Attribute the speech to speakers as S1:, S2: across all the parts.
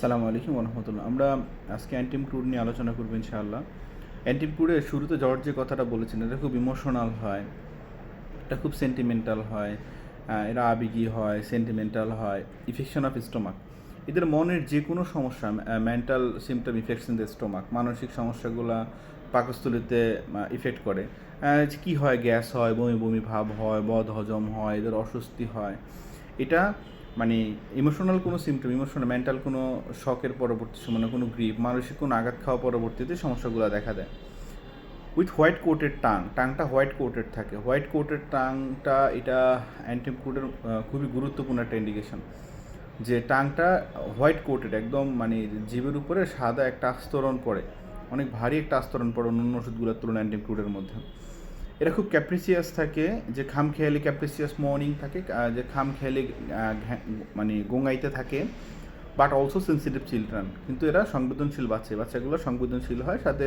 S1: সালামু আলাইকুম রহমতুল্লাহ। আমরা আজকে অ্যান্টিম ক্রুড নিয়ে আলোচনা করব ইনশাআল্লাহ। অ্যান্টিম ক্রুডের শুরুতে জর্জ যে কথাটা বলেছেন এটা খুব ইমোশনাল হয়, এটা খুব সেন্টিমেন্টাল হয় এরা আবেগী হয় সেন্টিমেন্টাল হয় ইফেকশন অফ স্টোমাক এদের মনের যে কোনো সমস্যা mental symptom affection the stomach মানসিক সমস্যাগুলো পাকস্থলিতে ইফেক্ট করে। কী হয়, গ্যাস হয়, বমি বমি ভাব হয় বদ হজম হয়, এদের অস্বস্তি হয়। এটা মানে ইমোশনাল কোনো সিমটম ইমোশনাল মেন্টাল কোনো শখের পরবর্তী সময় কোনো গ্রিপ মানসিক কোনো আঘাত খাওয়া পরবর্তীতে সমস্যাগুলো দেখা দেয়। উইথ হোয়াইট কোটেড টাং টাংটা হোয়াইট কোটেড থাকে। হোয়াইট কোটেড টাংটা এটা অ্যান্টিমকুডের খুবই গুরুত্বপূর্ণ একটা ইন্ডিকেশন যে টাংটা হোয়াইট কোটেড একদম মানে জীবের উপরে সাদা একটা আস্তরণ পড়ে। অনেক ভারী একটা আস্তরণ পড়ে অন্য ওষুধগুলোর তুলনায় অ্যান্টিমকুডের মধ্যে। এরা খুব ক্যাপ্রিসিয়াস থাকে, যে খাম খেয়ালি ক্যাপ্রিসিয়াস মর্নিং থাকে যে খাম খেয়ালি মানে গোঙাইতে থাকে বাট অলসো সেন্সিটিভ চিলড্রেন কিন্তু এরা সংবেদনশীল বাচ্চা বাচ্চাগুলো সংবেদনশীল হয়, সাথে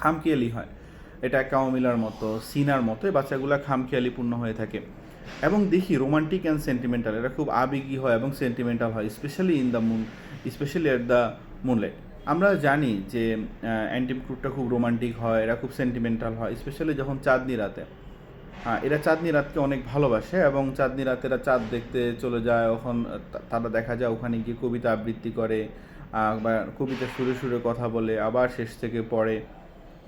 S1: খামখেয়ালি হয়। এটা কাউমিলার মতো, সিনার মতো, এই বাচ্চাগুলো খামখেয়ালিপূর্ণ হয়ে থাকে। এবং দেখি রোমান্টিক অ্যান্ড সেন্টিমেন্টাল এরা খুব আবেগী হয় এবং সেন্টিমেন্টাল হয় specially in the moon specially at the moonlight আমরা জানি যে অ্যান্টিম ক্রুটটা খুব রোমান্টিক হয়, এরা খুব সেন্টিমেন্টাল হয় স্পেশালি যখন চাঁদনি রাতে। হ্যাঁ এরা চাঁদনি রাতকে অনেক ভালোবাসে এবং চাঁদনি রাতে এরা চাঁদ দেখতে চলে যায়, ওখান তারা দেখা যায় ওখানে গিয়ে কবিতা আবৃত্তি করে বা কবিতা সুরে সুরে কথা বলে, আবার শেষ থেকে পড়ে।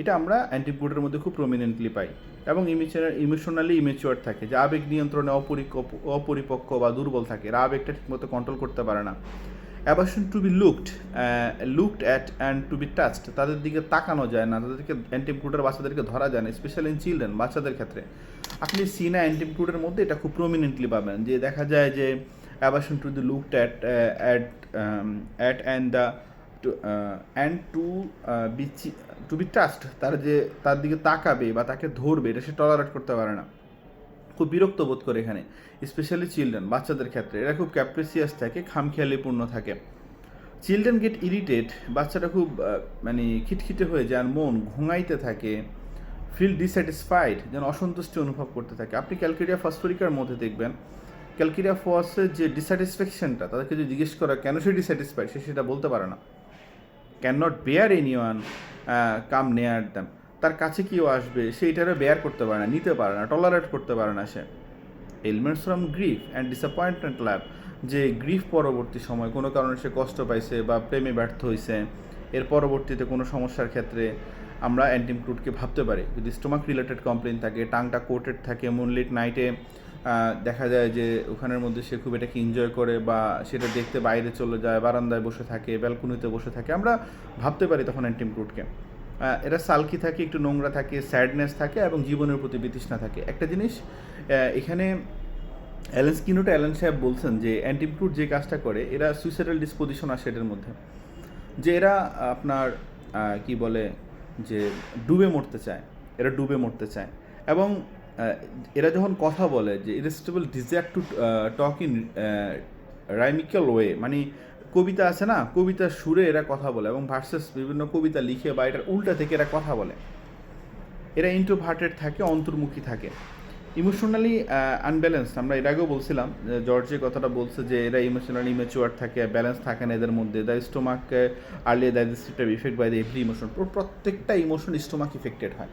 S1: এটা আমরা অ্যান্টিপুডের মধ্যে খুব প্রমিনেন্টলি পাই এবং ইমোশনালি ইমেচুয়ার থাকে, যে আবেগ নিয়ন্ত্রণে অপরিপক্ক বা দুর্বল থাকে। এরা আবেগটা ঠিকমতো কন্ট্রোল করতে পারে না। Aversion to be looked looked at and to be touched তাদের দিকে তাকানো যায় না, তাদেরকে অ্যান্টিমক্রুডের বাচ্চাদেরকে ধরা যায় না স্পেশালি ইন চিলড্রেন বাচ্চাদের ক্ষেত্রে। আপনি সিনা অ্যান্টিমক্রুডের মধ্যে এটা খুব প্রমিনেন্টলি পাবেন, যে দেখা যায় যে aversion to the looked at at at and the and to be to be touched তার যে তার দিকে তাকাবে বা তাকে ধরবে, এটা সে টলারেট করতে পারে না। খুব বিরক্ত বোধ করে এখানে স্পেশালি চিলড্রেন বাচ্চাদের ক্ষেত্রে। এরা খুব ক্যাপ্রিসিয়াস থাকে, খামখেয়ালিপূর্ণ থাকে। চিলড্রেন গেট ইরিটেট বাচ্চাটা খুব মানে খিটখিটে হয়ে যায় মন ঘুমাইতে থাকে ফিল ডিস্যাটিসফাইড যেন অসন্তুষ্টি অনুভব করতে থাকে। আপনি ক্যালকেরিয়া ফসফরিকার মধ্যে দেখবেন, ক্যালকেরিয়া ফসের যে ডিস্যাটিসফ্যাকশনটা তাদেরকে যদি জিজ্ঞেস করা, কেন সে ডিস্যাটিসফাইড সে সেটা বলতে পারে না। Can not bear any one come near them তার কাছে কেউ আসবে সে এটারে বেয়ার করতে পারে না নিতে পারে না টলারেট করতে পারে না সে। Elements from grief and disappointment love যে গ্রিফ পরবর্তী সময় কোনো কারণে সে কষ্ট পাইছে বা প্রেমে ব্যর্থ হয়েছে এর পরবর্তীতে কোনো সমস্যার ক্ষেত্রে আমরা অ্যান্টিম অ্যান্টিমক্রুটকে ভাবতে পারি। যদি স্টোমাক রিলেটেড কমপ্লেন থাকে টাংটা কোটেড থাকে মুনলিট নাইটে দেখা যায় যে ওখানের মধ্যে সে খুব এটাকে এনজয় করে বা সেটা দেখতে বাইরে চলে যায় বারান্দায় বসে থাকে ব্যালকনিতে বসে থাকে আমরা ভাবতে পারি তখন অ্যান্টিমক্রুটকে আহ, এরা সালকি থাকে, একটু নোংরা থাকে স্যাডনেস থাকে এবং জীবনের প্রতি বিতৃষ্ণা থাকে। একটা জিনিস এখানে অ্যালেন স্কিনোটা অ্যালেন সাহেব বলছেন যে অ্যান্টিমক্রুট যে কাজটা করে, এরা সুইসাইডাল ডিসপোজিশন আসে এটার মধ্যে। যে এরা আপনার কি বলে, যে ডুবে মরতে চায়, এরা ডুবে মরতে চায়। এবং এরা যখন কথা বলে যে irresistible desire to talk in rhythmical way মানে কবিতা আছে না, কবিতার সুরে এরা কথা বলে এবং ভার্সেস বিভিন্ন কবিতা লিখে বা এটার উল্টা থেকে এরা কথা বলে। এরা ইন্ট্রোভার্টেড থাকে, অন্তর্মুখী থাকে। ইমোশনালি আনব্যালেন্সড আমরা এর আগেও বলছিলাম জর্জ কথাটা বলছে যে এরা ইমোশনালি ইমেচুয়ার থাকে ব্যালেন্স থাকে না এদের মধ্যে। The stomach early digestive effect by the every emotion প্রত্যেকটা ইমোশন স্টোমাক ইফেক্টেড হয়।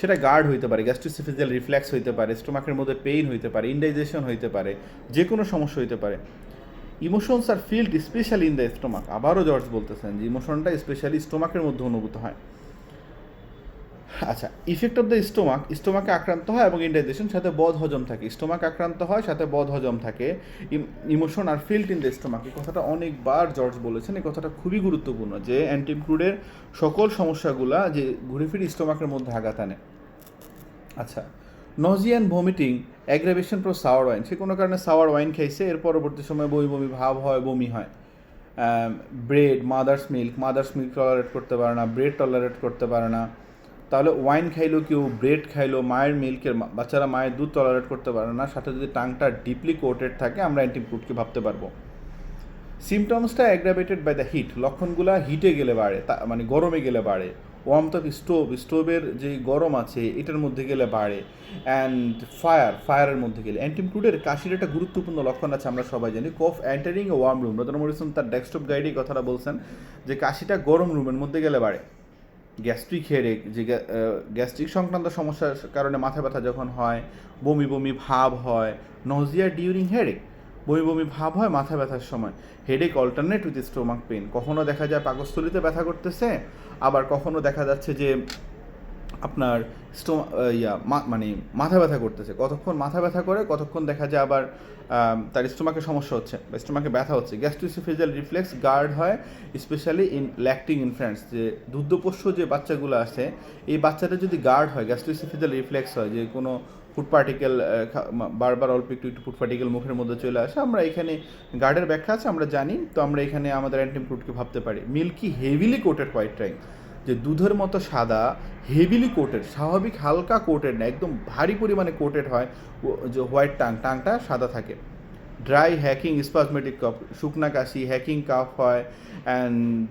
S1: সেটা গার্ড হইতে পারে গ্যাস্ট্রোসিফিজিয়াল রিফ্লেক্স হইতে পারে স্টোমাকের মধ্যে পেইন হইতে পারে ইনডাইজেশন হইতে পারে যে কোনো সমস্যা হইতে পারে। Emotions R felt specially in the stomach আবারও জর্জ বলতেছেন যে ইমোশনটা স্পেশালি স্টোমাকের মধ্যে অনুভূত হয়। আচ্ছা ইফেক্ট অফ দ্য স্টোমাক স্টোমাকে আক্রান্ত হয় এবং ইন্ডাইজেশন সাথে বদ হজম থাকে। স্টোমাক আক্রান্ত হয়, সাথে বদ হজম থাকে। Emotion are felt in the stomach এই কথাটা অনেকবার জর্জ বলেছেন। এই কথাটা খুবই গুরুত্বপূর্ণ যে অ্যান্টিমক্রুডের সকল সমস্যাগুলা যে ঘুরে ফিরে স্টোমাকের মধ্যে আঘাত আনে। আচ্ছা nausea vomiting aggravation from sour wine সে কোনো কারণে সাওয়ার ওয়াইন খাইছে, এর পরবর্তী সময় বমি বমি ভাব হয়, বমি হয়। Bread mother's milk mother's milk tolerate করতে পারে না ব্রেড টলারেট করতে পারে না। তাহলে ওয়াইন খাইলো কেউ ব্রেড খাইলো, মায়ের মিল্কের বাচ্চারা মায়ের দুধ টলারেট করতে পারে না, সাথে যদি টাংটা ডিপলি কোটেড থাকে, আমরা অ্যান্টিক্রুটকে ভাবতে পারব। সিমটমসটা অ্যাগ্রাভেটেড বাই দ্য হিট লক্ষণগুলা হিটে গেলে বাড়ে, তা মানে গরমে গেলে বাড়ে। ওয়ার্মথ অফ স্টোভ স্টোভের যে গরম আছে, এটার মধ্যে গেলে বাড়ে। অ্যান্ড ফায়ার ফায়ারের মধ্যে গেলে। অ্যান্টিমক্রুডের কাশির একটা গুরুত্বপূর্ণ লক্ষণ আছে, আমরা সবাই জানি। Cough entering a warm room Ratan Morrison তার ডেস্কটপ গাইডে এই কথাটা বলছেন যে, কাশিটা গরম রুমের মধ্যে গেলে বাড়ে। গ্যাস্ট্রিক হেডেক যে গ্যাস্ট্রিক সংক্রান্ত সমস্যার কারণে মাথা ব্যথা যখন হয়, বমি বমি ভাব হয় নজিয়া ডিউরিং হেডেক বমি বমি ভাব হয় মাথা ব্যথার সময়। Headache alternate with stomach pain কখনো দেখা যায় পাকস্থলিতে ব্যথা করতেছে, আবার কখনো দেখা যাচ্ছে যে আপনার স্টোমা ইয়া মানে মাথা ব্যথা করতেছে। কতক্ষণ মাথা ব্যথা করে, কতক্ষণ দেখা যায় আবার তার স্টোমাকে সমস্যা হচ্ছে, বা স্টোমাকে ব্যথা হচ্ছে। গ্যাস্ট্রিসোফেজিয়াল রিফ্লেক্স গার্ড হয় স্পেশালি ইন ল্যাকটিং ইনফ্যান্টস যে দুগ্ধপোষ্য যে বাচ্চাগুলো আছে, এই বাচ্চাটা যদি গার্ড হয় গ্যাস্ট্রিসোফেজিয়াল রিফ্লেক্স হয়, যে কোনো ফুড পার্টিকেল বারবার অল্প একটু একটু ফুড পার্টিকেল মুখের মধ্যে চলে আসে। আমরা এখানে গার্ডের ব্যাখ্যা আছে, আমরা জানি, তো আমরা এখানে আমাদের অ্যান্টিমক্রুটকে ভাবতে পারি। Milky heavily coated white tongue যে দুধের মতো সাদা হেভিলি কোটেড স্বাভাবিক হালকা কোটেড না, একদম ভারী পরিমাণে কোটেড হয় যে হোয়াইট টাং, টাংটা সাদা থাকে। ড্রাই হ্যাকিং স্পাজমেটিক কাপ শুকনা কাশি হ্যাকিং কাফ হয় and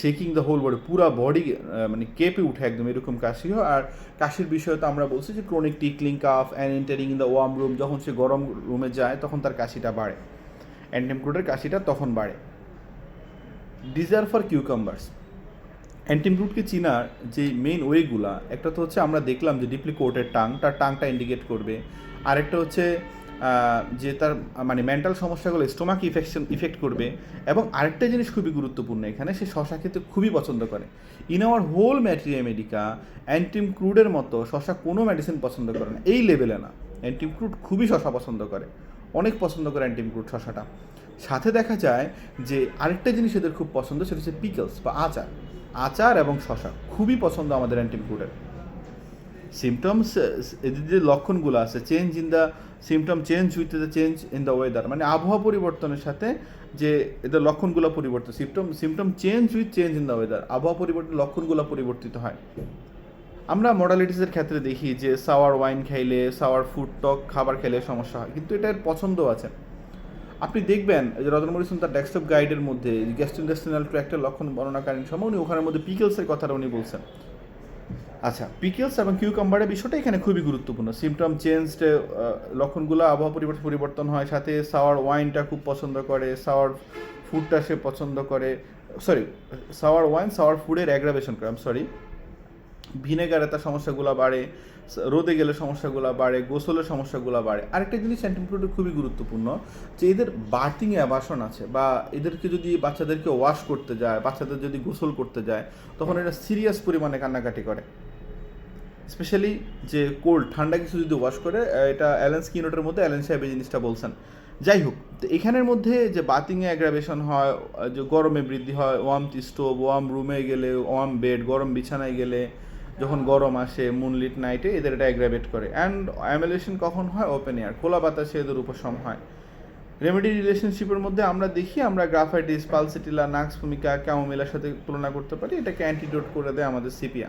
S1: shaking the whole body পুরা বডি মানে কেঁপে উঠে একদম এরকম কাশি হয়। আর কাশির বিষয়ে তো আমরা বলছি যে chronic tickling cough and entering in the warm room যখন সে গরম রুমে যায়, তখন তার কাশিটা বাড়ে। অ্যান্টেমক্রুডের কাশিটা তখন বাড়ে। ডিজার ফর কিউকাম্বার্স অ্যান্টিমরুটকে চিনার যে মেইন ওয়েগুলা একটা তো হচ্ছে আমরা দেখলাম যে ডিপলি কোটের টাং তার টাংটা ইন্ডিকেট করবে। আরেকটা হচ্ছে যে তার মানে মেন্টাল সমস্যাগুলো স্টোমাক ইফেকশন ইফেক্ট করবে। এবং আরেকটা জিনিস খুবই গুরুত্বপূর্ণ এখানে, সে শশা খেতে খুবই পছন্দ করে। In our whole materia medica অ্যান্টিম ক্রুডের মতো শশা কোনো মেডিসিন পছন্দ করে না। এই লেভেলে না। অ্যান্টিম ক্রুড খুবই শশা পছন্দ করে। অনেক পছন্দ করে অ্যান্টিম ক্রুড শশাটা। সাথে দেখা যায় যে আরেকটা জিনিস এদের খুব পছন্দ, সেটা হচ্ছে পিকলস বা আচার। আচার এবং শশা খুবই পছন্দ আমাদের অ্যান্টিমক্রুডের সিমটমস যে লক্ষণগুলো আছে change in the symptom change with the change in the weather মানে আবহাওয়া পরিবর্তনের সাথে যে এদের লক্ষণগুলো পরিবর্তন symptom symptom change with change in the weather আবহাওয়া পরিবর্তন লক্ষণগুলো পরিবর্তিত হয়। আমরা মডালিটিসের ক্ষেত্রে দেখি যে সাওয়ার ওয়াইন খাইলে সাওয়ার ফুড টক খাবার খেলে সমস্যা হয়, কিন্তু এটার পছন্দ আছে। আপনি দেখবেন যে রতন মরিসন তার ডেস্কটপ গাইডের মধ্যে গ্যাস্ট্রিনাল ট্র্যাক্টের লক্ষণ বর্ণনাকালীন সময় উনি ওখানের মধ্যে পিকেলসের কথাটা উনি বলছেন। আচ্ছা পিকেলস এবং কিউকাম্বারের বিষয়টা এখানে খুবই গুরুত্বপূর্ণ। সিমটম চেঞ্জ লক্ষণগুলো আবহাওয়া পরিবর্তন পরিবর্তন হয়। সাথে সাওয়ার ওয়াইনটা খুব পছন্দ করে সাওয়ার ফুডটা সে পছন্দ করে। সরি সাওয়ার ওয়াইন সাওয়ার ফুডের অ্যাগ্রাভেশন করে সরি ভিনেগারে তার সমস্যাগুলো বাড়ে রোদে গেলে সমস্যাগুলো বাড়ে গোসলের সমস্যাগুলো বাড়ে। আরেকটা জিনিস অ্যান্টিমক্রুডের খুবই গুরুত্বপূর্ণ, যে এদের বার্থিংয়ে আবাসন আছে বা এদেরকে যদি বাচ্চাদেরকে ওয়াশ করতে যায়, বাচ্চাদের যদি গোসল করতে যায়, তখন এটা সিরিয়াস পরিমাণে কান্নাকাটি করে। স্পেশালি যে কোল্ড ঠান্ডা কিছু যদি ওয়াশ করে এটা অ্যালেন স্কিনোটের মধ্যে অ্যালেন সাহেব এই জিনিসটা বলছেন। যাই হোক তো এখানের মধ্যে যে বাতিংয়ে অ্যাগ্রাভেশন হয় যে গরমে বৃদ্ধি হয় ওয়ার্ম স্টোভ ওয়ার্ম রুমে গেলে ওয়ার্ম বেড গরম বিছানায় গেলে যখন গরম আসে মুনলিট নাইটে এদের এটা অ্যাগ্রাভেট করে। অ্যান্ড অ্যামুলেশন কখন হয়? ওপেন এয়ার খোলা বাতাসে এদের উপশম হয়। রেমেডি রিলেশনশিপের মধ্যে আমরা দেখি, আমরা গ্রাফাইটিস পালসিটিলা নাক্স ভূমিকা ক্যামোমিলার সাথে তুলনা করতে পারি। এটাকে অ্যান্টিডোট করে দেয় আমাদের সিপিয়া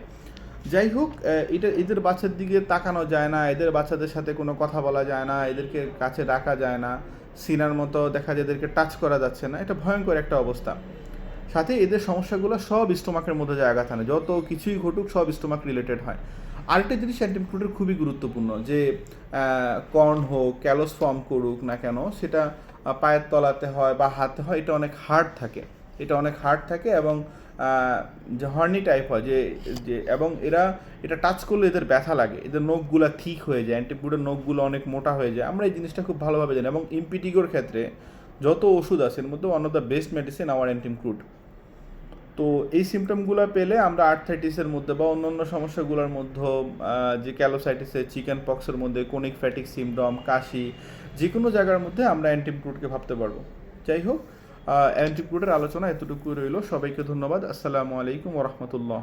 S1: যাই হোক এটা এদের বাচ্চার দিকে তাকানো যায় না, এদের বাচ্চাদের সাথে কোনো কথা বলা যায় না, এদেরকে কাছে ডাকা যায় না, সিনার মতো দেখা যায় এদেরকে টাচ করা যাচ্ছে না, এটা ভয়ঙ্কর একটা অবস্থা। সাথে এদের সমস্যাগুলো সব স্টোমাকের মধ্যে জায়গা থাকে যত কিছুই ঘটুক, সব স্টোমাক রিলেটেড হয়। আরেকটা জিনিস অ্যান্টিমক্রুডের খুবই গুরুত্বপূর্ণ, যে কর্ন হোক ক্যালোস ফর্ম করুক না কেন, সেটা পায়ের তলাতে হয় বা হাতে হয়, এটা অনেক হার্ড থাকে। এটা অনেক হার্ড থাকে এবং হর্নি টাইপ হয়, যে যে, এবং এরা, এটা টাচ করলে এদের ব্যথা লাগে। এদের নখগুলো ঠিক হয়ে যায় অ্যান্টিমক্রুডের নখগুলো অনেক মোটা হয়ে যায়। আমরা এই জিনিসটা খুব ভালোভাবে জানি। এবং ইম্পিটিগোর ক্ষেত্রে যত ওষুধ আছে, এর মধ্যে one of the best medicine our antim crud তো এই সিমটমগুলো পেলে আমরা আর্থাইটিসের মধ্যে বা অন্যান্য সমস্যাগুলোর মধ্যে যে ক্যালোসাইটিসের চিকেন পক্সের মধ্যে কোনিক ফ্যাটিক সিমটম কাশি যে কোনো জায়গার মধ্যে আমরা অ্যান্টিমক্রুডকে ভাবতে পারব। যাই হোক অ্যান্টিমক্রুডের আলোচনা এতটুকু রইল। সবাইকে ধন্যবাদ। আসসালামু আলাইকুম ওরহমতুল্লাহ